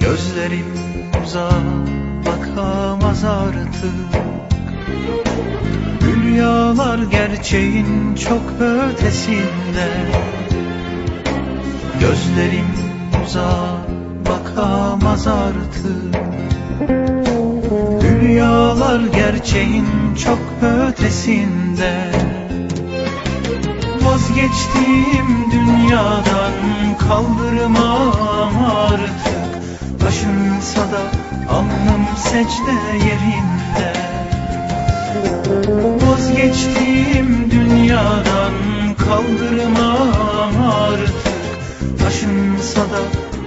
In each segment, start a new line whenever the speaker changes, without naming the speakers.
Gözlerim uzağa bakamaz artık. Rüyalar gerçeğin çok ötesinde. Gözlerim uzağa bakamaz artık. Rüyalar gerçeğin çok ötesinde. Vazgeçtiğim dünyadan kaldırmam artık Taşınsa da alnım secde yerinde. Vazgeçtiğim dünyadan kaldırmam artık. Taşınsa da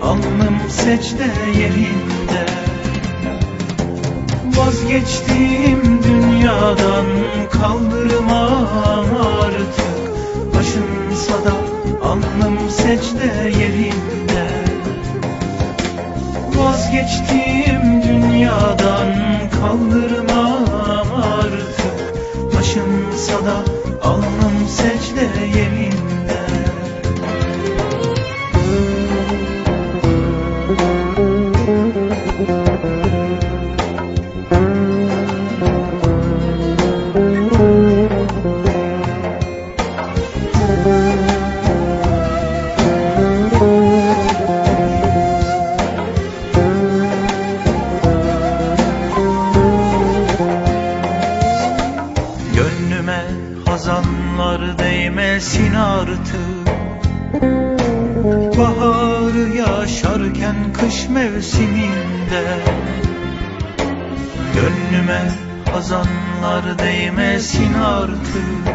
alnım secde yerinde. Vazgeçtiğim dünyadan kaldırmam artık. Taşınsa da alnım secde yerinde Vazgeçtiğim dünyadan kaldırmam artık. Taşınsa da alnım secde yerinde hazanlar değmesin artık. Baharı yaşarken kış mevsiminde Gönlüme hazanlar değmesin artık.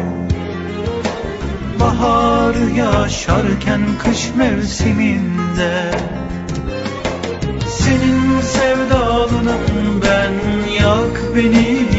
Baharı yaşarken kış mevsiminde Senin sevdalınım ben yak beni